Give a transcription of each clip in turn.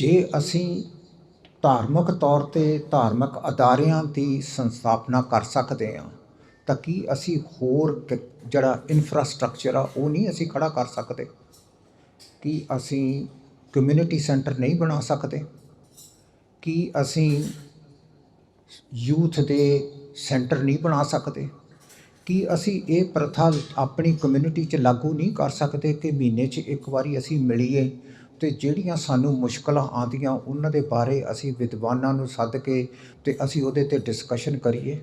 ਜੇ ਅਸੀਂ ਧਾਰਮਿਕ ਤੌਰ ਤੇ ਧਾਰਮਿਕ ਅਦਾਰਿਆਂ ਦੀ ਸੰਸਥਾਪਨਾ ਕਰ ਸਕਦੇ ਹਾਂ, ਤਾਂ ਕੀ ਅਸੀਂ ਹੋਰ ਜਿਹੜਾ ਇਨਫਰਾਸਟ੍ਰਕਚਰ ਆ, ਉਹ ਨਹੀਂ ਅਸੀਂ ਖੜਾ ਕਰ ਸਕਦੇ? ਕੀ ਅਸੀਂ ਕਮਿਊਨਿਟੀ ਸੈਂਟਰ ਨਹੀਂ ਬਣਾ ਸਕਦੇ? ਕੀ ਅਸੀਂ ਯੂਥ ਦੇ ਸੈਂਟਰ ਨਹੀਂ ਬਣਾ ਸਕਦੇ? ਕੀ ਅਸੀਂ ਇਹ ਪ੍ਰਥਾ ਆਪਣੀ ਕਮਿਊਨਿਟੀ 'ਚ ਲਾਗੂ ਨਹੀਂ ਕਰ ਸਕਦੇ ਕਿ ਮਹੀਨੇ 'ਚ ਇੱਕ ਵਾਰੀ ਅਸੀਂ ਮਿਲੀਏ ਤੇ ਜਿਹੜੀਆਂ ਸਾਨੂੰ ਮੁਸ਼ਕਲਾਂ ਆਉਂਦੀਆਂ, ਉਹਨਾਂ ਦੇ ਬਾਰੇ ਅਸੀਂ ਵਿਦਵਾਨਾਂ ਨੂੰ ਸੱਦ ਕੇ ਤੇ ਅਸੀਂ ਉਹਦੇ ਤੇ ਡਿਸਕਸ਼ਨ ਕਰੀਏ।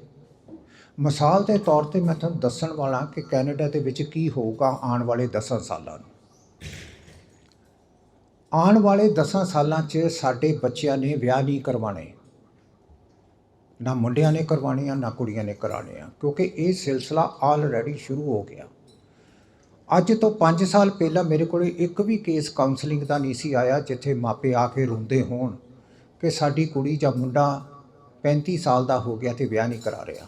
ਮਿਸਾਲ ਦੇ ਤੌਰ ਤੇ ਮੈਂ ਤੁਹਾਨੂੰ ਦੱਸਣ ਵਾਲਾ ਕਿ ਕੈਨੇਡਾ ਦੇ ਵਿੱਚ ਕੀ ਹੋਊਗਾ ਆਉਣ ਵਾਲੇ 10 ਸਾਲਾਂ ਨੂੰ। ਆਉਣ ਵਾਲੇ 10 ਸਾਲਾਂ 'ਚ ਸਾਡੇ ਬੱਚਿਆਂ ਨੇ ਵਿਆਹ ਨਹੀਂ ਕਰਵਾਣੇ ਨਾ ਮੁੰਡਿਆਂ ਨੇ ਕਰਵਾਣੇ ਆ, ਨਾ ਕੁੜੀਆਂ ਨੇ ਕਰਾਣੇ ਆ, ਕਿਉਂਕਿ ਇਹ ਸਿਲਸਿਲਾ ਆਲਰੇਡੀ ਸ਼ੁਰੂ ਹੋ ਗਿਆ। ਅੱਜ ਤੋਂ 5 ਸਾਲ ਪਹਿਲਾਂ ਮੇਰੇ ਕੋਲੇ ਇੱਕ ਵੀ ਕੇਸ ਕਾਉਂਸਲਿੰਗ ਦਾ ਨਹੀਂ ਸੀ ਆਇਆ ਜਿੱਥੇ ਮਾਪੇ ਆ ਕੇ ਰੋਂਦੇ ਹੋਣ ਕਿ ਸਾਡੀ ਕੁੜੀ ਜਾਂ ਮੁੰਡਾ 35 ਸਾਲ ਦਾ ਹੋ ਗਿਆ ਤੇ ਵਿਆਹ ਨਹੀਂ ਕਰਾ ਰਿਹਾ।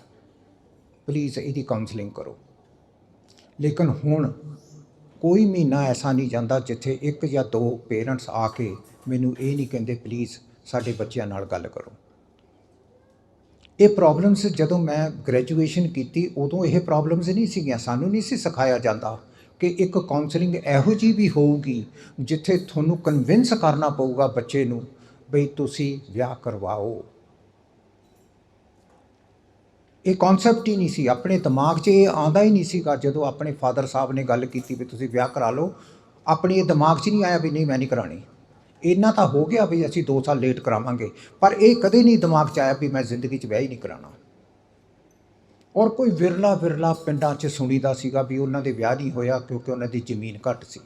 ਪਲੀਜ਼ ਇਹਦੀ ਕਾਉਂਸਲਿੰਗ ਕਰੋ। ਲੇਕਿਨ ਹੁਣ ਕੋਈ ਮਹੀਨਾ ਐਸਾ ਨਹੀਂ ਜਾਂਦਾ ਜਿੱਥੇ ਇੱਕ ਜਾਂ ਦੋ ਪੇਰੈਂਟਸ ਆ ਕੇ ਮੈਨੂੰ ਇਹ ਨਹੀਂ ਕਹਿੰਦੇ ਪਲੀਜ਼ ਸਾਡੇ ਬੱਚਿਆਂ ਨਾਲ ਗੱਲ ਕਰੋ। ਇਹ ਪ੍ਰੋਬਲਮਸ ਜਦੋਂ ਮੈਂ ਗ੍ਰੈਜੂਏਸ਼ਨ ਕੀਤੀ ਉਦੋਂ ਇਹ ਪ੍ਰੋਬਲਮਸ ਨਹੀਂ ਸੀਗੀਆਂ, ਸਾਨੂੰ ਨਹੀਂ ਸੀ ਸਿਖਾਇਆ ਜਾਂਦਾ। ਕਿ ਇੱਕ ਕਾਉਂਸਲਿੰਗ ਇਹੋ ਜੀ ਵੀ ਹੋਊਗੀ ਜਿੱਥੇ ਤੁਹਾਨੂੰ ਕਨਵਿੰਸ ਕਰਨਾ ਪਊਗਾ ਬੱਚੇ ਨੂੰ ਬਈ ਤੁਸੀਂ ਵਿਆਹ ਕਰਵਾਓ। ਇਹ ਕਨਸੈਪਟ ਹੀ ਨਹੀਂ ਸੀ, ਆਪਣੇ ਦਿਮਾਗ 'ਚ ਇਹ ਆਂਦਾ ਹੀ ਨਹੀਂ ਸੀਗਾ ਜਦੋਂ ਆਪਣੇ ਫਾਦਰ ਸਾਹਿਬ ਨੇ ਗੱਲ ਕੀਤੀ ਵੀ ਤੁਸੀਂ ਵਿਆਹ ਕਰਾ ਲਓ। ਆਪਣੇ ਇਹ ਦਿਮਾਗ 'ਚ ਨਹੀਂ ਆਇਆ ਵੀ ਨਹੀਂ ਮੈਂ ਨਹੀਂ ਕਰਾਣੀ ਇੰਨਾ ਤਾਂ ਹੋ ਗਿਆ ਵੀ ਅਸੀਂ 2 ਸਾਲ ਲੇਟ ਕਰਾਵਾਂਗੇ, ਪਰ ਇਹ ਕਦੇ ਨਹੀਂ ਦਿਮਾਗ 'ਚ ਆਇਆ ਵੀ ਮੈਂ ਜ਼ਿੰਦਗੀ 'ਚ ਵਿਆਹ ਹੀ ਨਹੀਂ ਕਰਾਣਾ ਔਰ ਕੋਈ ਵਿਰਲਾ ਵਿਰਲਾ ਪਿੰਡਾਂ 'ਚ ਸੁਣੀਦਾ ਸੀਗਾ ਵੀ ਉਹਨਾਂ ਦੇ ਵਿਆਹ ਨਹੀਂ ਹੋਇਆ ਕਿਉਂਕਿ ਉਹਨਾਂ ਦੀ ਜ਼ਮੀਨ ਘੱਟ ਸੀ।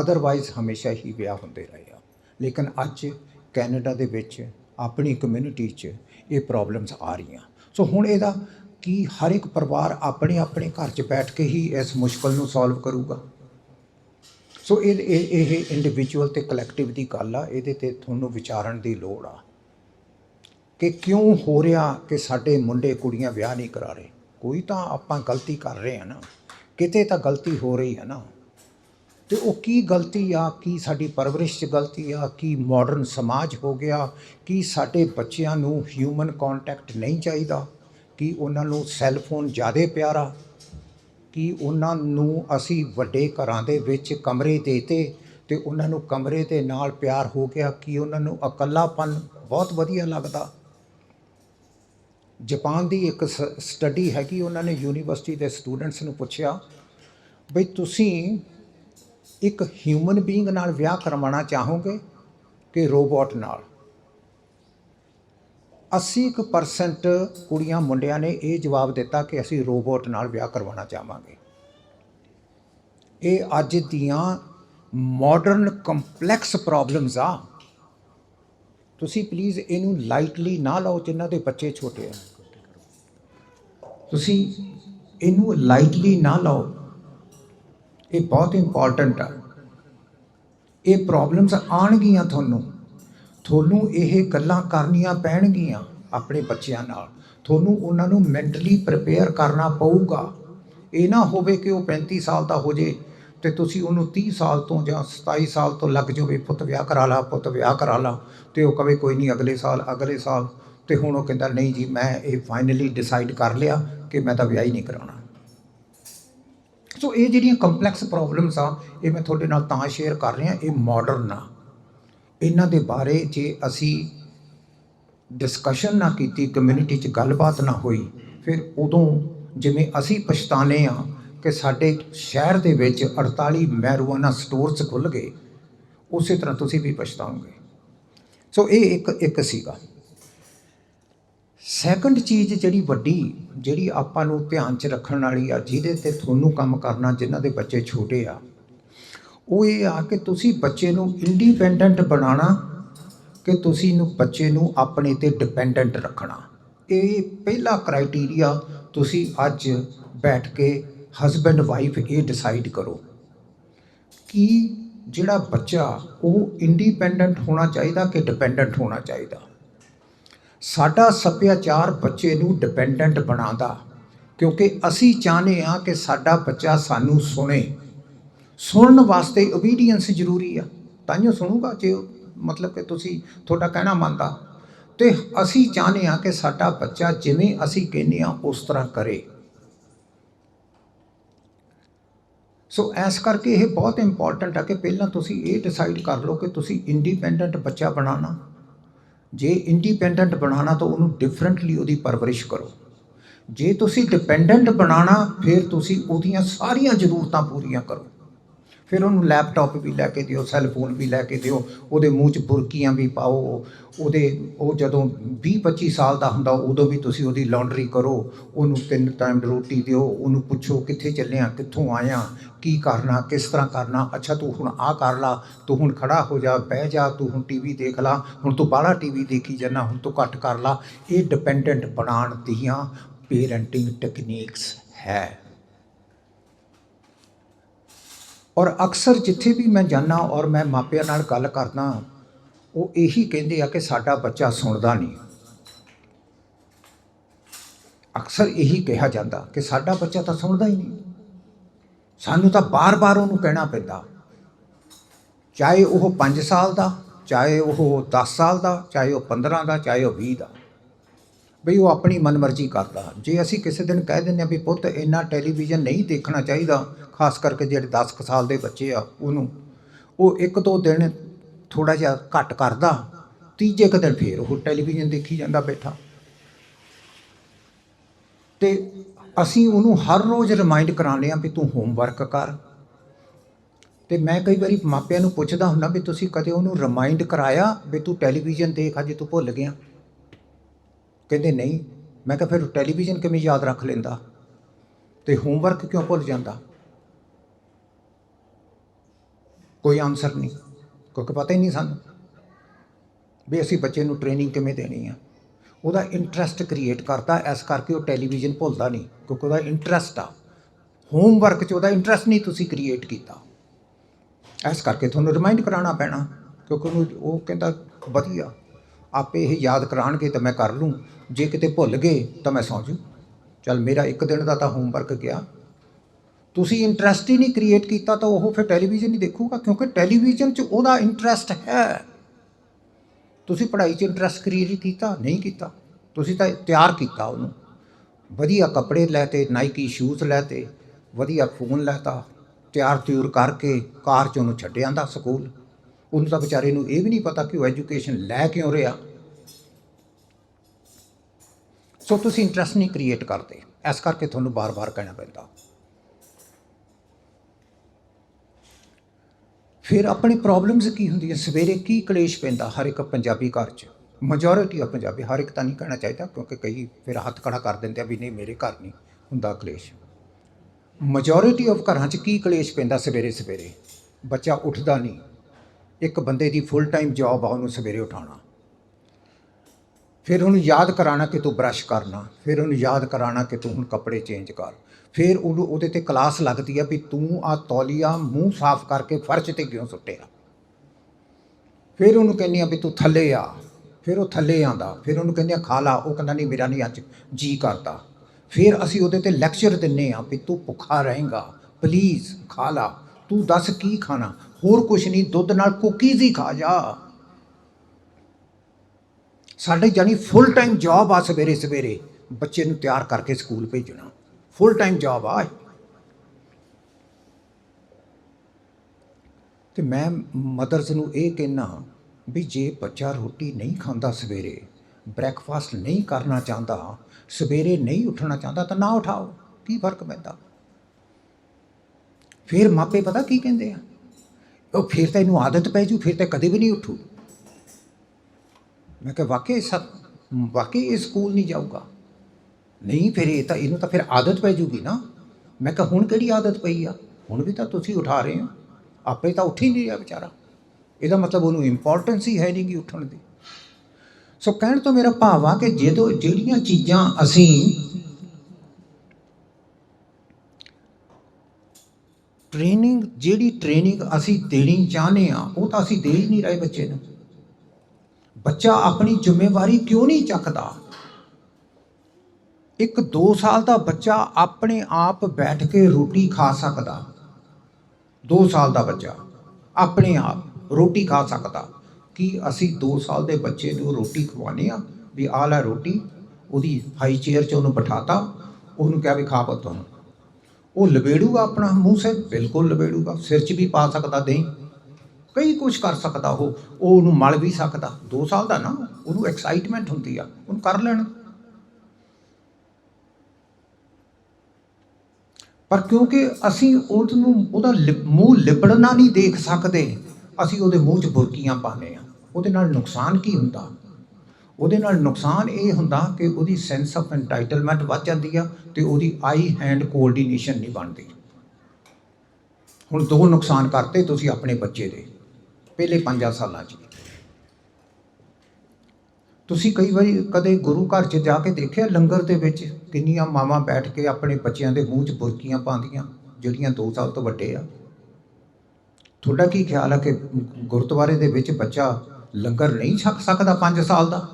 ਅਦਰਵਾਈਜ਼ ਹਮੇਸ਼ਾ ਹੀ ਵਿਆਹ ਹੁੰਦੇ ਰਹੇ ਆ। ਲੇਕਿਨ ਅੱਜ ਕੈਨੇਡਾ ਦੇ ਵਿੱਚ ਆਪਣੀ ਕਮਿਊਨਿਟੀ 'ਚ ਇਹ ਪ੍ਰੋਬਲਮਸ ਆ ਰਹੀਆਂ। ਸੋ ਹੁਣ ਇਹਦਾ ਕੀ ਹਰ ਇੱਕ ਪਰਿਵਾਰ ਆਪਣੇ ਆਪਣੇ ਘਰ 'ਚ ਬੈਠ ਕੇ ਹੀ ਇਸ ਮੁਸ਼ਕਲ ਨੂੰ ਸੋਲਵ ਕਰੂਗਾ? ਸੋ ਇਹ ਇਹ ਇਹ ਇੰਡੀਵਿਜੂਅਲ ਤੇ ਕਲੈਕਟਿਵ ਦੀ ਗੱਲ ਆ, ਇਹਦੇ ਤੇ ਤੁਹਾਨੂੰ ਵਿਚਾਰਨ ਦੀ ਲੋੜ ਆ। ਕਿ ਕਿਉਂ ਹੋ ਰਿਹਾ ਕਿ ਸਾਡੇ ਮੁੰਡੇ ਕੁੜੀਆਂ ਵਿਆਹ ਨਹੀਂ ਕਰਾ ਰਹੇ? ਕੋਈ ਤਾਂ ਆਪਾਂ ਗਲਤੀ ਕਰ ਰਹੇ ਹਾਂ ਨਾ। ਕਿਤੇ ਤਾਂ ਗਲਤੀ ਹੋ ਰਹੀ ਹੈ ਨਾ। ਤੇ ਉਹ ਕੀ ਗਲਤੀ ਆ? ਕੀ ਸਾਡੀ ਪਰਵਰਿਸ਼ 'ਚ ਗਲਤੀ ਆ? ਕੀ ਮਾਡਰਨ ਸਮਾਜ ਹੋ ਗਿਆ? ਕੀ ਸਾਡੇ ਬੱਚਿਆਂ ਨੂੰ ਹਿਊਮਨ ਕੰਟੈਕਟ ਨਹੀਂ ਚਾਹੀਦਾ? ਕੀ ਉਹਨਾਂ ਨੂੰ ਸੈੱਲ ਫੋਨ ਜ਼ਿਆਦਾ ਪਿਆਰਾ? ਕੀ ਉਹਨਾਂ ਨੂੰ ਅਸੀਂ ਵੱਡੇ ਘਰਾਂ ਦੇ ਵਿੱਚ ਕਮਰੇ ਦੇਤੇ ਤੇ ਉਹਨਾਂ ਨੂੰ ਕਮਰੇ ਦੇ ਨਾਲ ਪਿਆਰ ਹੋ ਗਿਆ? ਕੀ ਉਹਨਾਂ ਨੂੰ ਇਕੱਲਾਪਨ ਬਹੁਤ ਵਧੀਆ ਲੱਗਦਾ? ਜਾਪਾਨ ਦੀ ਇੱਕ ਸਟੱਡੀ ਹੈਗੀ, ਉਹਨਾਂ ਨੇ ਯੂਨੀਵਰਸਿਟੀ ਦੇ ਸਟੂਡੈਂਟਸ ਨੂੰ ਪੁੱਛਿਆ ਬਈ ਤੁਸੀਂ ਇੱਕ ਹਿਊਮਨ ਬੀਇੰਗ ਨਾਲ ਵਿਆਹ ਕਰਵਾਉਣਾ ਚਾਹੋਗੇ ਕਿ ਰੋਬੋਟ ਨਾਲ? 80% ਕੁੜੀਆਂ ਮੁੰਡਿਆਂ ਨੇ ਇਹ ਜਵਾਬ ਦਿੱਤਾ ਕਿ ਅਸੀਂ ਰੋਬੋਟ ਨਾਲ ਵਿਆਹ ਕਰਵਾਉਣਾ ਚਾਹਾਂਗੇ। ਇਹ ਅੱਜ ਦੀਆਂ ਮਾਡਰਨ ਕੰਪਲੈਕਸ ਪ੍ਰੋਬਲਮਸ ਆ। ਤੁਸੀਂ ਪਲੀਜ਼ ਇਹਨੂੰ ਲਾਈਟਲੀ ਨਾ ਲਓ ਜਿਨ੍ਹਾਂ ਦੇ ਬੱਚੇ ਛੋਟੇ ਆ। ਤੁਸੀਂ ਇਹਨੂੰ ਲਾਈਟਲੀ ਨਾ ਲਓ। ਇਹ ਬਹੁਤ ਇੰਪੋਰਟੈਂਟ ਆ। ਇਹ ਪ੍ਰੋਬਲਮਸ ਆਣਗੀਆਂ ਤੁਹਾਨੂੰ। ਤੁਹਾਨੂੰ ਇਹ ਗੱਲਾਂ ਕਰਨੀਆਂ ਪੈਣਗੀਆਂ ਆਪਣੇ ਬੱਚਿਆਂ ਨਾਲ। ਤੁਹਾਨੂੰ ਉਹਨਾਂ ਨੂੰ ਮੈਂਟਲੀ ਪ੍ਰਪੇਅਰ ਕਰਨਾ ਪਊਗਾ। ਇਹ ਨਾ ਹੋਵੇ ਕਿ ਉਹ 35 ਸਾਲ ਦਾ ਹੋ ਜੇ। ਤੇ ਤੁਸੀਂ ਉਹਨੂੰ 30 ਸਾਲ ਤੋਂ ਜਾਂ 27 ਸਾਲ ਤੋਂ ਲੱਗ ਜਾਵੇ ਪੁੱਤ ਵਿਆਹ ਕਰਾ ਲਾ, ਪੁੱਤ ਵਿਆਹ ਕਰਾ ਲਾ। ਤੇ ਉਹ ਕਵੇ ਕੋਈ ਨਹੀਂ, ਅਗਲੇ ਸਾਲ ਅਗਲੇ ਸਾਲ। ਤੇ ਹੁਣ ਉਹ ਕਹਿੰਦਾ, ਨਹੀਂ ਜੀ, ਮੈਂ ਇਹ ਫਾਈਨਲੀ ਡਿਸਾਈਡ ਕਰ ਲਿਆ ਕਿ ਮੈਂ ਤਾਂ ਵਿਆਹ ਹੀ ਨਹੀਂ ਕਰਾਉਣਾ। ਸੋ ਇਹ ਜਿਹੜੀਆਂ ਕੰਪਲੈਕਸ ਪ੍ਰੋਬਲਮਸ ਆ, ਇਹ ਮੈਂ ਤੁਹਾਡੇ ਨਾਲ ਤਾਂ ਸ਼ੇਅਰ ਕਰ ਰਿਹਾ, ਇਹ ਮਾਡਰਨ ਆ। ਇਹਨਾਂ ਦੇ ਬਾਰੇ ਜੇ ਅਸੀਂ ਡਿਸਕਸ਼ਨ ਨਾ ਕੀਤੀ ਕਮਿਊਨਿਟੀ 'ਚ ਗੱਲਬਾਤ ਨਾ ਹੋਈ, ਫਿਰ ਉਦੋਂ ਜਿਵੇਂ ਅਸੀਂ ਪਛਤਾਨੇ ਆ ਕਿ ਸਾਡੇ ਸ਼ਹਿਰ ਦੇ ਵਿੱਚ 48 ਮੈਰੂਆਨਾ ਸਟੋਰਸ ਖੁੱਲ ਗਏ, ਉਸੇ ਤਰ੍ਹਾਂ ਤੁਸੀਂ ਵੀ ਪਛਤਾਓਗੇ। ਸੋ ਇਹ ਇੱਕ ਇੱਕ ਸੀਗਾ। ਸੈਕੰਡ ਚੀਜ਼ ਜਿਹੜੀ ਵੱਡੀ, ਜਿਹੜੀ ਆਪਾਂ ਨੂੰ ਧਿਆਨ 'ਚ ਰੱਖਣ ਵਾਲੀ ਆ, ਜਿਹਦੇ ਤੇ ਤੁਹਾਨੂੰ ਕੰਮ ਕਰਨਾ, ਜਿਨ੍ਹਾਂ ਦੇ ਬੱਚੇ ਛੋਟੇ ਆ, ਉਹ ਇਹ ਆ ਕਿ ਤੁਸੀਂ ਬੱਚੇ ਨੂੰ ਇੰਡੀਪੈਂਡੈਂਟ ਬਣਾਉਣਾ ਕਿ ਤੁਸੀਂ ਨੂੰ ਬੱਚੇ ਨੂੰ ਆਪਣੇ ਤੇ ਡਿਪੈਂਡੈਂਟ ਰੱਖਣਾ। ਇਹ ਪਹਿਲਾ ਕ੍ਰਾਈਟੇਰੀਆ ਤੁਸੀਂ ਅੱਜ ਬੈਠ ਕੇ ਹਸਬੈਂਡ ਵਾਈਫ ਇਹ ਡਿਸਾਈਡ ਕਰੋ ਕਿ ਜਿਹੜਾ ਬੱਚਾ ਉਹ ਇੰਡੀਪੈਂਡੈਂਟ ਹੋਣਾ ਚਾਹੀਦਾ ਕਿ ਡਿਪੈਂਡੈਂਟ ਹੋਣਾ ਚਾਹੀਦਾ। ਸਾਡਾ ਸੱਭਿਆਚਾਰ ਬੱਚੇ ਨੂੰ ਡਿਪੈਂਡੈਂਟ ਬਣਾਉਂਦਾ, ਕਿਉਂਕਿ ਅਸੀਂ ਚਾਹੁੰਦੇ ਆ ਕਿ ਸਾਡਾ ਬੱਚਾ ਸਾਨੂੰ ਸੁਣੇ। ਸੁਣਨ ਵਾਸਤੇ ਓਬੀਡੀਐਂਸ ਜ਼ਰੂਰੀ ਆ। ਤਾਂਹੀਓ ਸੁਣੂਗਾ, ਜੇ ਮਤਲਬ ਕਿ ਤੁਸੀਂ ਤੁਹਾਡਾ ਕਹਿਣਾ ਮੰਨਦਾ। ਤੇ ਅਸੀਂ ਚਾਹੁੰਦੇ ਹਾਂ ਕਿ ਸਾਡਾ ਬੱਚਾ ਜਿਵੇਂ ਅਸੀਂ ਕਹਿੰਦੇ ਹਾਂ, ਉਸ ਤਰ੍ਹਾਂ ਕਰੇ। ਸੋ ਐਸ ਕਰਕੇ ਇਹ ਬਹੁਤ ਇੰਪੋਰਟੈਂਟ ਆ ਕਿ ਪਹਿਲਾਂ ਤੁਸੀਂ ਇਹ ਡਿਸਾਈਡ ਕਰ ਲਓ ਕਿ ਤੁਸੀਂ ਇੰਡੀਪੈਂਡੈਂਟ ਬੱਚਾ ਬਣਾਉਣਾ। ਜੇ ਇੰਡੀਪੈਂਡੈਂਟ ਬਣਾਉਣਾ ਤਾਂ ਉਹਨੂੰ ਡਿਫਰੈਂਟਲੀ ਉਹਦੀ ਪਰਵਰਿਸ਼ ਕਰੋ। ਜੇ ਤੁਸੀਂ ਡਿਪੈਂਡੈਂਟ ਬਣਾਉਣਾ, ਫਿਰ ਤੁਸੀਂ ਉਹਦੀਆਂ ਸਾਰੀਆਂ ਜ਼ਰੂਰਤਾਂ ਪੂਰੀਆਂ ਕਰੋ। ਫਿਰ ਉਹਨੂੰ ਲੈਪਟਾਪ ਵੀ ਲੈ ਕੇ ਦਿਓ ਸੈੱਲ ਫੋਨ ਵੀ ਲੈ ਕੇ ਦਿਓ, ਉਹਦੇ ਮੂੰਹ 'ਚ ਬੁਰਕੀਆਂ ਵੀ ਪਾਓ, ਉਹਦੇ, ਉਹ ਜਦੋਂ 20 25 ਸਾਲ ਦਾ ਹੁੰਦਾ, ਉਦੋਂ ਵੀ ਤੁਸੀਂ ਉਹਦੀ ਲਾਂਡਰੀ ਕਰੋ, ਉਹਨੂੰ ਤਿੰਨ ਟਾਈਮ ਰੋਟੀ ਦਿਓ, ਉਹਨੂੰ ਪੁੱਛੋ ਕਿੱਥੇ ਚੱਲਿਆ ਕਿੱਥੋਂ ਆਇਆ ਕੀ ਕਰਨਾ, ਕਿਸ ਤਰ੍ਹਾਂ ਕਰਨਾ, ਅੱਛਾ ਤੂੰ ਹੁਣ ਆਹ ਕਰ ਲਾ, ਤੂੰ ਹੁਣ ਖੜਾ ਹੋ ਜਾ, ਬਹਿ ਜਾ, ਤੂੰ ਹੁਣ ਟੀਵੀ ਦੇਖ ਲਾ, ਹੁਣ ਤੂੰ ਬਾਹਲਾ ਟੀਵੀ ਦੇਖੀ ਜਾਂਦਾ, ਹੁਣ ਤੂੰ ਘੱਟ ਕਰ ਲਾ, ਇਹ ਡਿਪੈਂਡੈਂਟ ਬਣਾਉਣ ਦੀਆਂ ਪੇਰੈਂਟਿੰਗ ਟੈਕਨੀਕਸ ਹੈ। ਔਰ ਅਕਸਰ ਜਿੱਥੇ ਵੀ ਮੈਂ ਜਾਂਦਾ ਔਰ ਮੈਂ ਮਾਪਿਆਂ ਨਾਲ ਗੱਲ ਕਰਦਾ, ਉਹ ਇਹੀ ਕਹਿੰਦੇ ਆ ਕਿ ਸਾਡਾ ਬੱਚਾ ਸੁਣਦਾ ਨਹੀਂ। ਅਕਸਰ ਇਹੀ ਕਿਹਾ ਜਾਂਦਾ ਕਿ ਸਾਡਾ ਬੱਚਾ ਤਾਂ ਸੁਣਦਾ ਹੀ ਨਹੀਂ। ਸਾਨੂੰ ਤਾਂ ਬਾਰ-ਬਾਰ ਉਹਨੂੰ ਕਹਿਣਾ ਪੈਂਦਾ। ਚਾਹੇ ਉਹ 5 ਸਾਲ ਦਾ, ਚਾਹੇ ਉਹ 10 ਸਾਲ ਦਾ, ਚਾਹੇ ਉਹ 15 ਦਾ, ਚਾਹੇ ਉਹ 20 ਦਾ। ਬਈ ਉਹ ਆਪਣੀ ਮਨਮਰਜ਼ੀ ਕਰਦਾ। ਜੇ ਅਸੀਂ ਕਿਸੇ ਦਿਨ ਕਹਿ ਦਿੰਦੇ ਆ ਵੀ ਪੁੱਤ ਇੰਨਾ ਟੈਲੀਵਿਜ਼ਨ ਨਹੀਂ ਦੇਖਣਾ ਚਾਹੀਦਾ, ਖਾਸ ਕਰਕੇ ਜਿਹੜੇ 10 ਕੁ ਸਾਲ ਦੇ ਬੱਚੇ ਆ ਉਹਨੂੰ, ਉਹ ਇੱਕ ਦੋ ਦਿਨ ਥੋੜਾ ਜਿਹਾ ਘੱਟ ਕਰਦਾ, ਤੀਜੇ ਕੁ ਦਿਨ ਫੇਰ ਉਹ ਟੈਲੀਵਿਜ਼ਨ ਦੇਖੀ ਜਾਂਦਾ ਬੈਠਾ। ਤੇ ਅਸੀਂ ਉਹਨੂੰ ਹਰ ਰੋਜ਼ ਰਿਮਾਈਂਡ ਕਰਾਉਂਦੇ ਆ ਵੀ ਤੂੰ ਹੋਮਵਰਕ ਕਰ। ਤੇ ਮੈਂ ਕਈ ਵਾਰੀ ਮਾਪਿਆਂ ਨੂੰ ਪੁੱਛਦਾ ਹੁੰਦਾ ਵੀ ਤੁਸੀਂ ਕਦੇ ਉਹਨੂੰ ਰਿਮਾਈਂਡ ਕਰਾਇਆ ਵੀ ਤੂੰ ਟੈਲੀਵਿਜ਼ਨ ਦੇਖ, ਅੱਜ ਤੂੰ ਭੁੱਲ ਗਿਆ? ਕਹਿੰਦੇ, ਨਹੀਂ। ਮੈਂ ਕਿਹਾ, ਫਿਰ ਟੈਲੀਵਿਜ਼ਨ ਕਿਵੇਂ ਯਾਦ ਰੱਖ ਲੈਂਦਾ? ਤੇ ਹੋਮਵਰਕ ਕਿਉਂ ਭੁੱਲ ਜਾਂਦਾ? ਕੋਈ ਆਨਸਰ ਨਹੀਂ, ਕਿਉਂਕਿ ਪਤਾ ਹੀ ਨਹੀਂ ਸਾਨੂੰ ਵੀ ਅਸੀਂ ਬੱਚੇ ਨੂੰ ਟ੍ਰੇਨਿੰਗ ਕਿਵੇਂ ਦੇਣੀ ਆ। ਉਹਦਾ ਇੰਟਰਸਟ ਕ੍ਰੀਏਟ ਕਰਦਾ ਇਸ ਕਰਕੇ ਉਹ ਟੈਲੀਵਿਜ਼ਨ ਭੁੱਲਦਾ ਨਹੀਂ, ਕਿਉਂਕਿ ਉਹਦਾ ਇੰਟਰਸਟ ਆ। ਹੋਮਵਰਕ 'ਚ ਉਹਦਾ ਇੰਟਰਸਟ ਨਹੀਂ ਤੁਸੀਂ ਕ੍ਰੀਏਟ ਕੀਤਾ। ਇਸ ਕਰਕੇ ਤੁਹਾਨੂੰ ਰਿਮਾਈਂਡ ਕਰਾਉਣਾ ਪੈਣਾ, ਕਿਉਂਕਿ ਉਹਨੂੰ, ਉਹ ਕਹਿੰਦਾ, ਵਧੀਆ। ਆਪੇ ਇਹ ਯਾਦ ਕਰਾਣਗੇ ਤਾਂ ਮੈਂ ਕਰ ਲੂੰ। ਜੇ ਕਿਤੇ ਭੁੱਲ ਗਏ ਤਾਂ ਮੈਂ ਸੌਂ ਜੂ। ਚਲ ਮੇਰਾ ਇੱਕ ਦਿਨ ਦਾ ਤਾਂ ਹੋਮਵਰਕ ਗਿਆ। ਤੁਸੀਂ ਇੰਟਰਸਟ ਹੀ ਨਹੀਂ ਕ੍ਰੀਏਟ ਕੀਤਾ ਤਾਂ ਉਹ ਫਿਰ ਟੈਲੀਵਿਜ਼ਨ ਹੀ ਦੇਖੂਗਾ, ਕਿਉਂਕਿ ਟੈਲੀਵਿਜ਼ਨ 'ਚ ਉਹਦਾ ਇੰਟਰਸਟ ਹੈ। ਤੁਸੀਂ ਪੜ੍ਹਾਈ 'ਚ ਇੰਟਰਸਟ ਕ੍ਰੀਏਟ ਕੀਤਾ, ਨਹੀਂ ਕੀਤਾ। ਤੁਸੀਂ ਤਾਂ ਤਿਆਰ ਕੀਤਾ ਉਹਨੂੰ। ਵਧੀਆ ਕੱਪੜੇ ਲੈ ਤੇ ਨਾਈਕੀ ਸ਼ੂਜ਼ ਲੈ ਤੇ, ਵਧੀਆ ਫੋਨ ਲੈਤਾ ਤਿਆਰ ਤਿਉਰ ਕਰਕੇ ਕਾਰ 'ਚ ਉਹਨੂੰ ਛੱਡ ਆਂਦਾ ਸਕੂਲ। ਉਹਨੂੰ ਤਾਂ ਵਿਚਾਰੇ ਨੂੰ ਇਹ ਵੀ ਨਹੀਂ ਪਤਾ ਕਿ ਉਹ ਐਜੂਕੇਸ਼ਨ ਲੈ ਕਿਉਂ ਰਿਹਾ। ਸੋ ਤੁਸੀਂ ਇੰਟਰਸਟ ਨਹੀਂ ਕ੍ਰੀਏਟ ਕਰਦੇ। ਇਸ ਕਰਕੇ ਤੁਹਾਨੂੰ ਬਾਰ-ਬਾਰ ਕਹਿਣਾ ਪੈਂਦਾ। ਫਿਰ ਆਪਣੀ ਪ੍ਰੋਬਲਮਸ ਕੀ ਹੁੰਦੀਆਂ? ਸਵੇਰੇ ਕੀ ਕਲੇਸ਼ ਪੈਂਦਾ ਹਰ ਇੱਕ ਪੰਜਾਬੀ ਘਰ 'ਚ? ਮੈਜੋਰਿਟੀ ਆਫ ਪੰਜਾਬੀ, ਹਰ ਇੱਕ ਤਾਂ ਨਹੀਂ ਕਹਿਣਾ ਚਾਹੀਦਾ ਕਿਉਂਕਿ ਕਈ ਫਿਰ ਹੱਥ ਖੜਾ ਕਰ ਦਿੰਦੇ ਆ ਵੀ ਨਹੀਂ, ਮੇਰੇ ਘਰ ਨਹੀਂ ਹੁੰਦਾ ਕਲੇਸ਼। ਮੈਜੋਰਿਟੀ ਆਫ ਘਰਾਂ 'ਚ ਕੀ ਕਲੇਸ਼ ਪੈਂਦਾ ਸਵੇਰੇ ਸਵੇਰੇ ਬੱਚਾ ਉੱਠਦਾ ਨਹੀਂ। ਇੱਕ ਬੰਦੇ ਦੀ ਫੁੱਲ ਟਾਈਮ ਜੌਬ ਆ, ਉਹਨੂੰ ਸਵੇਰੇ ਉਠਾਉਣਾ। ਫਿਰ ਉਹਨੂੰ ਯਾਦ ਕਰਾਉਣਾ ਕਿ ਤੂੰ ਬ੍ਰਸ਼ ਕਰਨਾ, ਫਿਰ ਉਹਨੂੰ ਯਾਦ ਕਰਾਉਣਾ ਕਿ ਤੂੰ ਹੁਣ ਕੱਪੜੇ ਚੇਂਜ ਕਰ। ਫਿਰ ਉਹਨੂੰ ਉਹਦੇ ਤੇ ਕਲਾਸ ਲੱਗਦੀ ਆ ਵੀ ਤੂੰ ਆ ਤੌਲੀਆ ਮੂੰਹ ਸਾਫ਼ ਕਰਕੇ ਫਰਸ਼ ਤੇ ਕਿਉਂ ਸੁੱਟਿਆ? ਫਿਰ ਉਹਨੂੰ ਕਹਿੰਦੀ ਆ ਵੀ ਤੂੰ ਥੱਲੇ ਆ, ਫਿਰ ਉਹ ਥੱਲੇ ਆਂਦਾ ਫਿਰ ਉਹਨੂੰ ਕਹਿੰਦੇ ਆ ਖਾ ਲਾ ਉਹ ਕਹਿੰਦਾ, ਨਹੀਂ ਮੇਰਾ ਨਹੀਂ ਅੱਜ ਜੀ ਕਰਦਾ। ਫਿਰ ਅਸੀਂ ਉਹਦੇ ਤੇ ਲੈਕਚਰ ਦਿੰਨੇ ਆ ਵੀ ਤੂੰ ਭੁੱਖਾ ਰਹੇਗਾ। ਪਲੀਜ਼ ਖਾ ਲਾ ਤੂੰ ਦੱਸ ਕੀ ਖਾਣਾ? ਹੋਰ ਕੁਛ ਨਹੀਂ, ਦੁੱਧ ਨਾਲ ਕੁਕੀਜ਼ ਹੀ ਖਾ ਜਾ। ਸਾਡੇ ਜਾਨੀ ਫੁੱਲ ਟਾਈਮ ਜੌਬ ਆ ਸਵੇਰੇ ਸਵੇਰੇ। ਬੱਚੇ ਨੂੰ ਤਿਆਰ ਕਰਕੇ ਸਕੂਲ ਭੇਜਣਾ। ਫੁੱਲ ਟਾਈਮ ਜੌਬ ਆ ਤੇ ਮੈਂ ਮਦਰਸ ਨੂੰ ਇਹ ਕਹਿਣਾ ਵੀ ਜੇ ਬੱਚਾ ਰੋਟੀ ਨਹੀਂ ਖਾਂਦਾ ਸਵੇਰੇ ਬ੍ਰੈਕਫਾਸਟ ਨਹੀਂ ਕਰਨਾ ਚਾਹੁੰਦਾ, ਸਵੇਰੇ ਨਹੀਂ ਉੱਠਣਾ ਚਾਹੁੰਦਾ ਤਾਂ ਨਾ ਉਠਾਓ। ਕੀ ਫ਼ਰਕ ਪੈਂਦਾ? ਫਿਰ ਮਾਪੇ ਪਤਾ ਕੀ ਕਹਿੰਦੇ ਆ? ਉਹ ਫਿਰ ਤਾਂ ਇਹਨੂੰ ਆਦਤ ਪੈ ਜੂ, ਫਿਰ ਤਾਂ ਕਦੇ ਵੀ ਨਹੀਂ ਉੱਠੂ। ਮੈਂ ਕਿਹਾ, ਵਾਕਈ ਸਭ, ਵਾਕਈ ਇਹ ਸਕੂਲ ਨਹੀਂ ਜਾਊਗਾ? ਨਹੀਂ, ਫਿਰ ਇਹ ਤਾਂ, ਇਹਨੂੰ ਤਾਂ ਫਿਰ ਆਦਤ ਪੈ ਜੂਗੀ ਨਾ। ਮੈਂ ਕਿਹਾ, ਹੁਣ ਕਿਹੜੀ ਆਦਤ ਪਈ ਆ? ਹੁਣ ਵੀ ਤਾਂ ਤੁਸੀਂ ਉਠਾ ਰਹੇ ਹੋ। ਆਪੇ ਤਾਂ ਉੱਠ ਹੀ ਨਹੀਂ ਰਿਹਾ ਵਿਚਾਰਾ। ਇਹਦਾ ਮਤਲਬ ਉਹਨੂੰ ਇੰਪੋਰਟੈਂਸ ਹੀ ਹੈ ਨਹੀਂ ਕਿ ਉੱਠਣ ਦੀ। ਸੋ ਕਹਿਣ ਤੋਂ ਮੇਰਾ ਭਾਵ ਆ ਕਿ ਜਦੋਂ ਜਿਹੜੀਆਂ ਚੀਜ਼ਾਂ ਅਸੀਂ ਟ੍ਰੇਨਿੰਗ ਜਿਹੜੀ ਟ੍ਰੇਨਿੰਗ ਅਸੀਂ ਦੇਣੀ ਚਾਹੁੰਦੇ ਆ ਉਹ ਤਾਂ ਅਸੀਂ ਦੇ ਹੀ ਨਹੀਂ ਰਹੇ ਬੱਚੇ ਨੂੰ। ਬੱਚਾ ਆਪਣੀ ਜ਼ਿੰਮੇਵਾਰੀ ਕਿਉਂ ਨਹੀਂ ਚੱਕਦਾ? ਇੱਕ 2 ਸਾਲ ਦਾ ਬੱਚਾ ਆਪਣੇ ਆਪ ਬੈਠ ਕੇ ਰੋਟੀ ਖਾ ਸਕਦਾ। 2 ਸਾਲ ਦਾ ਬੱਚਾ ਆਪਣੇ ਆਪ ਰੋਟੀ ਖਾ ਸਕਦਾ। ਕਿ ਅਸੀਂ 2 ਸਾਲ ਦੇ ਬੱਚੇ ਨੂੰ ਰੋਟੀ ਖਵਾਉਂਦੇ ਆ ਵੀ ਆਹ ਲੈ ਰੋਟੀ, ਉਹਦੀ ਹਾਈ ਚੇਅਰ 'ਚ ਉਹਨੂੰ ਬਿਠਾਤਾ, ਉਹਨੂੰ ਕਿਹਾ ਵੀ ਖਾ ਪੁੱਤ ਹੁਣ ਉਹ ਲਬੇੜੂਗਾ ਆਪਣਾ ਮੂੰਹ ਸੇ ਬਿਲਕੁਲ ਲਬੇੜੂਗਾ। ਸਿਰ 'ਚ ਵੀ ਪਾ ਸਕਦਾ ਦਹੀਂ ਕਈ ਕੁਝ ਕਰ ਸਕਦਾ ਉਹ। ਉਹ ਉਹਨੂੰ ਮਲ ਵੀ ਸਕਦਾ। 2 ਸਾਲ ਦਾ ਨਾ। ਉਹਨੂੰ ਐਕਸਾਈਟਮੈਂਟ ਹੁੰਦੀ ਆ। ਉਹਨੂੰ ਕਰ ਲੈਣ। ਪਰ ਕਿਉਂਕਿ ਅਸੀਂ ਉਹਨੂੰ, ਉਹਦਾ ਲਿ- ਮੂੰਹ ਲਿਬੜਨਾ ਨਹੀਂ ਦੇਖ ਸਕਦੇ। ਅਸੀਂ ਉਹਦੇ ਮੂੰਹ 'ਚ ਬੁਰਕੀਆਂ ਪਾਉਂਦੇ ਆ ਉਹਦੇ ਨਾਲ ਨੁਕਸਾਨ ਕੀ ਹੁੰਦਾ? ਉਹਦੇ ਨਾਲ ਨੁਕਸਾਨ ਇਹ ਹੁੰਦਾ ਕਿ ਉਹਦੀ ਸੈਂਸ ਆਫ ਐਂਟਾਈਟਲਮੈਂਟ ਵੱਧ ਜਾਂਦੀ ਆ ਤੇ ਉਹਦੀ ਆਈ ਹੈਂਡ ਕੋਆਰਡੀਨੇਸ਼ਨ ਨਹੀਂ ਬਣਦੀ। ਹੁਣ ਦੋ ਨੁਕਸਾਨ ਕਰਤੇ ਤੁਸੀਂ ਆਪਣੇ ਬੱਚੇ ਦੇ, ਪਹਿਲੇ 5 ਸਾਲਾਂ 'ਚ। ਤੁਸੀਂ ਕਈ ਵਾਰੀ ਕਦੇ ਗੁਰੂ ਘਰ 'ਚ ਜਾ ਕੇ ਦੇਖਿਆ ਲੰਗਰ ਦੇ ਵਿੱਚ ਕਿੰਨੀਆਂ ਮਾਵਾਂ ਬੈਠ ਕੇ ਆਪਣੇ ਬੱਚਿਆਂ ਦੇ ਮੂੰਹ 'ਚ ਬੁਰਕੀਆਂ ਪਾਉਂਦੀਆਂ, ਜਿਹੜੀਆਂ 2 ਸਾਲ ਤੋਂ ਵੱਡੇ ਆ? ਤੁਹਾਡਾ ਕੀ ਖਿਆਲ ਆ ਕਿ ਗੁਰਦੁਆਰੇ ਦੇ ਵਿੱਚ ਬੱਚਾ ਲੰਗਰ ਨਹੀਂ ਛਕ ਸਕਦਾ 5 ਸਾਲ ਦਾ?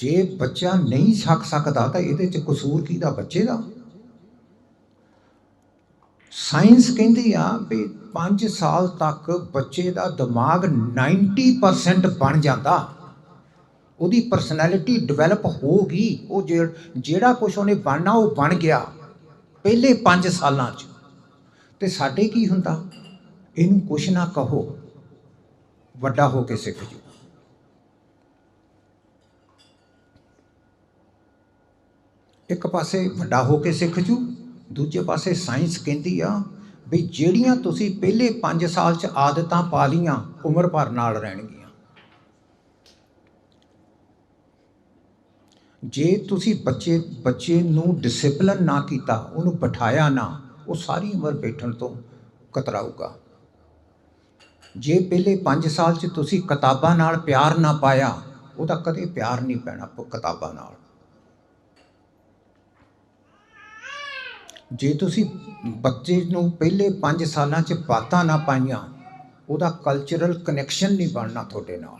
ਜੇ ਬੱਚਾ ਨਹੀਂ ਛਕ ਸਕਦਾ ਤਾਂ ਇਹਦੇ 'ਚ ਕਸੂਰ ਕਿਹਦਾ ਬੱਚੇ ਦਾ? ਸਾਇੰਸ ਕਹਿੰਦੀ ਆ ਵੀ 5 ਸਾਲ ਤੱਕ ਬੱਚੇ ਦਾ ਦਿਮਾਗ 90% ਬਣ ਜਾਂਦਾ। ਉਹਦੀ ਪਰਸਨੈਲਿਟੀ ਡਿਵੈਲਪ ਹੋ ਗਈ ਉਹ ਜੇ- ਜਿਹੜਾ ਕੁਝ ਉਹਨੇ ਬਣਨਾ, ਉਹ ਬਣ ਗਿਆ ਪਹਿਲੇ 5 ਸਾਲਾਂ 'ਚ। ਤੇ ਸਾਡੇ ਕੀ ਹੁੰਦਾ? ਇਹਨੂੰ ਕੁਛ ਨਾ ਕਹੋ। ਵੱਡਾ ਹੋ ਕੇ ਸਿੱਖ ਜੂ ਇੱਕ ਪਾਸੇ ਵੱਡਾ ਹੋ ਕੇ ਸਿੱਖ ਜੂ, ਦੂਜੇ ਪਾਸੇ ਸਾਇੰਸ ਕਹਿੰਦੀ ਆ ਵੀ ਜਿਹੜੀਆਂ ਤੁਸੀਂ ਪਹਿਲੇ 5 ਸਾਲ 'ਚ ਆਦਤਾਂ ਪਾ ਲੀਆਂ ਉਮਰ ਭਰ ਨਾਲ ਰਹਿਣਗੀਆਂ। ਜੇ ਤੁਸੀਂ ਬੱਚੇ ਬੱਚੇ ਨੂੰ ਡਿਸਪਲਿਨ ਨਾ ਕੀਤਾ, ਉਹਨੂੰ ਬਿਠਾਇਆ ਨਾ, ਉਹ ਸਾਰੀ ਉਮਰ ਬੈਠਣ ਤੋਂ ਕਤਰਾਊਗਾ। ਜੇ ਪਹਿਲੇ 5 ਸਾਲ 'ਚ ਤੁਸੀਂ ਕਿਤਾਬਾਂ ਨਾਲ ਪਿਆਰ ਨਾ ਪਾਇਆ, ਉਹਦਾ ਕਦੇ ਪਿਆਰ ਨਹੀਂ ਪੈਣਾ ਕਿਤਾਬਾਂ ਨਾਲ। ਜੇ ਤੁਸੀਂ ਬੱਚੇ ਨੂੰ ਪਹਿਲੇ 5 ਸਾਲਾਂ 'ਚ ਬਾਤਾਂ ਨਾ ਪਾਈਆਂ, ਉਹਦਾ ਕਲਚਰਲ ਕਨੈਕਸ਼ਨ ਨਹੀਂ ਬਣਨਾ ਤੁਹਾਡੇ ਨਾਲ।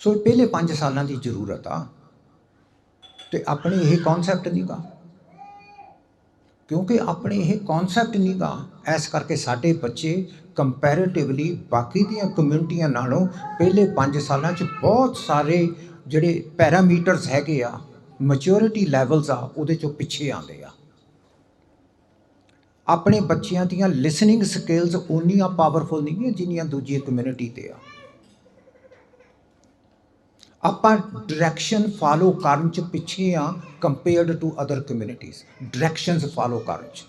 ਸੋ ਪਹਿਲੇ 5 ਸਾਲਾਂ ਦੀ ਜ਼ਰੂਰਤ ਆ। ਤੇ ਆਪਣੇ ਇਹ ਕਨਸੈਪਟ ਨਹੀਂਗਾ ਕਿਉਂਕਿ ਆਪਣੇ ਇਹ ਕਨਸੈਪਟ ਨਹੀਂਗਾ ਐਸ ਕਰਕੇ ਸਾਡੇ ਬੱਚੇ ਕੰਪੈਰੀਟਿਵਲੀ ਬਾਕੀ ਦੀਆਂ ਕਮਿਊਨਿਟੀਆਂ ਨਾਲੋਂ ਪਹਿਲੇ 5 ਸਾਲਾਂ 'ਚ ਬਹੁਤ ਸਾਰੇ ਜਿਹੜੇ ਪੈਰਾਮੀਟਰਸ ਹੈਗੇ ਆ ਮੈਚੁਰਿਟੀ ਲੈਵਲਸ ਆ, ਉਹਦੇ ਚੋਂ ਪਿੱਛੇ ਆਉਂਦੇ ਆ। ਆਪਣੇ ਬੱਚਿਆਂ ਦੀਆਂ ਲਿਸਨਿੰਗ ਸਕਿੱਲਸ ਉਨੀਆਂ ਪਾਵਰਫੁਲ ਨਹੀਂ ਹੈ ਜਿੰਨੀਆਂ ਦੂਜੀ ਕਮਿਊਨਿਟੀ ਤੇ ਆ। ਆਪਾਂ ਡਾਇਰੈਕਸ਼ਨ ਫਾਲੋ ਕਰਨ ਚ ਪਿੱਛੇ ਆ compared to other communities directions follow ਕਰਨ ਚ।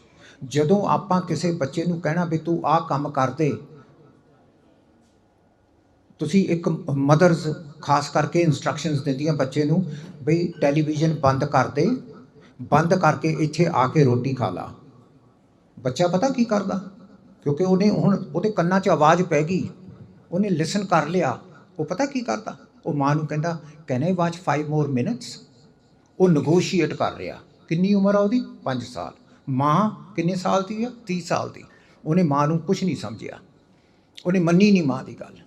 ਜਦੋਂ ਆਪਾਂ ਕਿਸੇ ਬੱਚੇ ਨੂੰ ਕਹਿਣਾ ਵੀ ਤੂੰ ਆਹ ਕੰਮ ਕਰਦੇ ਤੁਸੀਂ ਇੱਕ ਮਦਰਸ ਖਾਸ ਕਰਕੇ ਇਨਸਟਰਕਸ਼ਨਸ ਦਿੰਦੀਆਂ ਬੱਚੇ ਨੂੰ ਬਈ ਟੈਲੀਵਿਜ਼ਨ ਬੰਦ ਕਰ ਦੇ, ਬੰਦ ਕਰਕੇ ਇੱਥੇ ਆ ਕੇ ਰੋਟੀ ਖਾ ਲਾ। ਬੱਚਾ ਪਤਾ ਕੀ ਕਰਦਾ? ਕਿਉਂਕਿ ਉਹਨੇ ਹੁਣ ਉਹਦੇ ਕੰਨਾਂ 'ਚ ਆਵਾਜ਼ ਪੈ ਗਈ, ਉਹਨੇ ਲਿਸਨ ਕਰ ਲਿਆ, ਉਹ ਪਤਾ ਕੀ ਕਰਦਾ? ਉਹ ਮਾਂ ਨੂੰ ਕਹਿੰਦਾ can I watch 5 more minutes ਉਹ ਨੈਗੋਸ਼ੀਏਟ ਕਰ ਰਿਹਾ। ਕਿੰਨੀ ਉਮਰ ਆ ਉਹਦੀ? 5 ਸਾਲ। ਮਾਂ ਕਿੰਨੇ ਸਾਲ ਦੀ ਆ? 30 ਸਾਲ ਦੀ। ਉਹਨੇ ਮਾਂ ਨੂੰ ਕੁਝ ਨਹੀਂ ਸਮਝਿਆ। ਉਹਨੇ ਮੰਨੀ ਨਹੀਂ ਮਾਂ ਦੀ ਗੱਲ।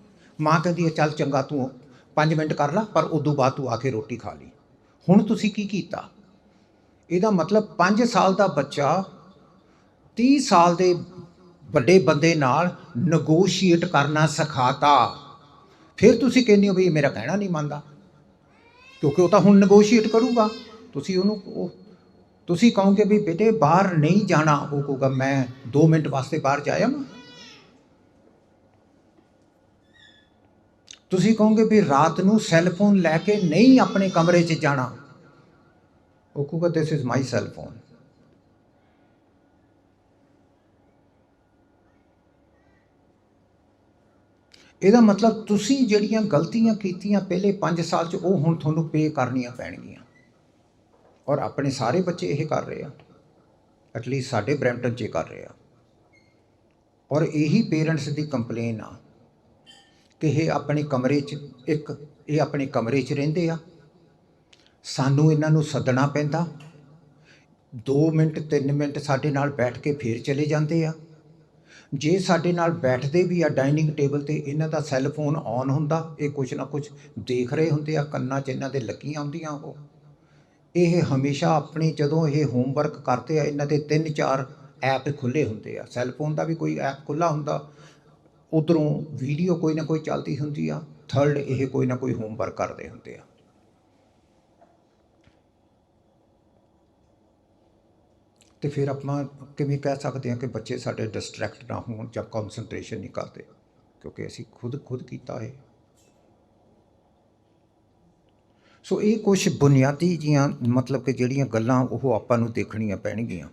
ਮਾਂ ਕਹਿੰਦੀ ਹੈ ਚੱਲ ਚੰਗਾ ਤੂੰ 5 ਮਿੰਟ ਕਰ ਲੈ, ਪਰ ਉਦੋਂ ਬਾਅਦ ਤੂੰ ਆ ਕੇ ਰੋਟੀ ਖਾ ਲਈ। ਹੁਣ ਤੁਸੀਂ ਕੀ ਕੀਤਾ? ਇਹਦਾ ਮਤਲਬ 5 ਸਾਲ ਦਾ ਬੱਚਾ 30 ਸਾਲ ਦੇ ਵੱਡੇ ਬੰਦੇ ਨਾਲ ਨੈਗੋਸ਼ੀਏਟ ਕਰਨਾ ਸਿਖਾਤਾ। ਫਿਰ ਤੁਸੀਂ ਕਹਿੰਦੇ ਹੋ ਵੀ ਇਹ ਮੇਰਾ ਕਹਿਣਾ ਨਹੀਂ ਮੰਨਦਾ। ਕਿਉਂਕਿ ਉਹ ਤਾਂ ਹੁਣ ਨੈਗੋਸ਼ੀਏਟ ਕਰੂਗਾ। ਤੁਸੀਂ ਉਹਨੂੰ ਉਹ ਤੁਸੀਂ ਕਹੋਗੇ ਵੀ ਬੇਟੇ ਬਾਹਰ ਨਹੀਂ ਜਾਣਾ। ਉਹ ਕਹੂਗਾ, ਮੈਂ 2 ਮਿੰਟ ਵਾਸਤੇ ਬਾਹਰ ਜਾਇਆ ਮੈਂ ਤੁਸੀਂ ਕਹੋਗੇ ਵੀ ਰਾਤ ਨੂੰ ਸੈੱਲ ਫੋਨ ਲੈ ਕੇ ਨਹੀਂ ਆਪਣੇ ਕਮਰੇ 'ਚ ਜਾਣਾ। ਉਹ ਕਹੂਗਾ this is my cell phone ਇਹਦਾ ਮਤਲਬ ਤੁਸੀਂ ਜਿਹੜੀਆਂ ਗਲਤੀਆਂ ਕੀਤੀਆਂ ਪਹਿਲੇ 5 ਸਾਲ 'ਚ, ਉਹ ਹੁਣ ਤੁਹਾਨੂੰ ਪੇ ਕਰਨੀਆਂ ਪੈਣਗੀਆਂ। ਔਰ ਆਪਣੇ ਸਾਰੇ ਬੱਚੇ ਇਹ ਕਰ ਰਹੇ ਆ। ਐਟਲੀਸਟ ਸਾਡੇ ਬ੍ਰੈਂਪਟਨ 'ਚ ਇਹ ਕਰ ਰਹੇ ਆ। ਔਰ ਇਹੀ ਪੇਰੈਂਟਸ ਦੀ ਕੰਪਲੇਨ ਆ। ਕਿ ਇਹ ਆਪਣੇ ਕਮਰੇ 'ਚ, ਇੱਕ, ਇਹ ਆਪਣੇ ਕਮਰੇ 'ਚ ਰਹਿੰਦੇ ਆ। ਸਾਨੂੰ ਇਹਨਾਂ ਨੂੰ ਸੱਦਣਾ ਪੈਂਦਾ। 2 ਮਿੰਟ 3 ਮਿੰਟ ਸਾਡੇ ਨਾਲ ਬੈਠ ਕੇ ਫੇਰ ਚਲੇ ਜਾਂਦੇ ਆ। ਜੇ ਸਾਡੇ ਨਾਲ ਬੈਠਦੇ ਵੀ ਆ ਡਾਈਨਿੰਗ ਟੇਬਲ ਤੇ, ਇਹਨਾਂ ਦਾ ਸੈੱਲ ਫੋਨ ਔਨ ਹੁੰਦਾ, ਇਹ ਕੁਝ ਨਾ ਕੁਝ ਦੇਖ ਰਹੇ ਹੁੰਦੇ ਆ, ਕੰਨਾਂ 'ਚ ਇਹਨਾਂ ਦੇ ਲੱਗੀਆਂ ਹੁੰਦੀਆਂ ਉਹ। ਇਹ ਹਮੇਸ਼ਾ ਆਪਣੀ ਜਦੋਂ ਇਹ ਹੋਮਵਰਕ ਕਰਦੇ ਆ, ਇਹਨਾਂ ਦੇ ਤਿੰਨ ਚਾਰ ਐਪ ਖੁੱਲੇ ਹੁੰਦੇ ਆ। ਸੈੱਲ ਫੋਨ ਦਾ ਵੀ ਕੋਈ ਐਪ ਖੁੱਲਾ ਹੁੰਦਾ ਉਧਰੋਂ ਵੀਡੀਓ ਕੋਈ ਨਾ ਕੋਈ ਚੱਲਦੀ ਹੁੰਦੀ ਆ ਥਰਡ ਇਹ ਕੋਈ ਨਾ ਕੋਈ ਹੋਮਵਰਕ ਕਰਦੇ ਹੁੰਦੇ ਆ। ਤੇ ਫਿਰ ਆਪਾਂ ਕਿਵੇਂ ਕਹਿ ਸਕਦੇ ਹਾਂ ਕਿ ਬੱਚੇ ਸਾਡੇ ਡਿਸਟਰੈਕਟ ਨਾ ਹੋਣ ਜਾਂ ਕਨਸੈਂਟਰੇਸ਼ਨ ਨਹੀਂ ਕਰਦੇ, ਕਿਉਂਕਿ ਅਸੀਂ ਖੁਦ ਖੁਦ ਕੀਤਾ ਹੈ ਸੋ ਇਹ ਕੁਝ ਬੁਨਿਆਦੀ ਜੀਆਂ, ਮਤਲਬ ਕਿ ਜਿਹੜੀਆਂ ਗੱਲਾਂ ਉਹ ਆਪਾਂ ਨੂੰ ਦੇਖਣੀਆਂ ਪੈਣਗੀਆਂ।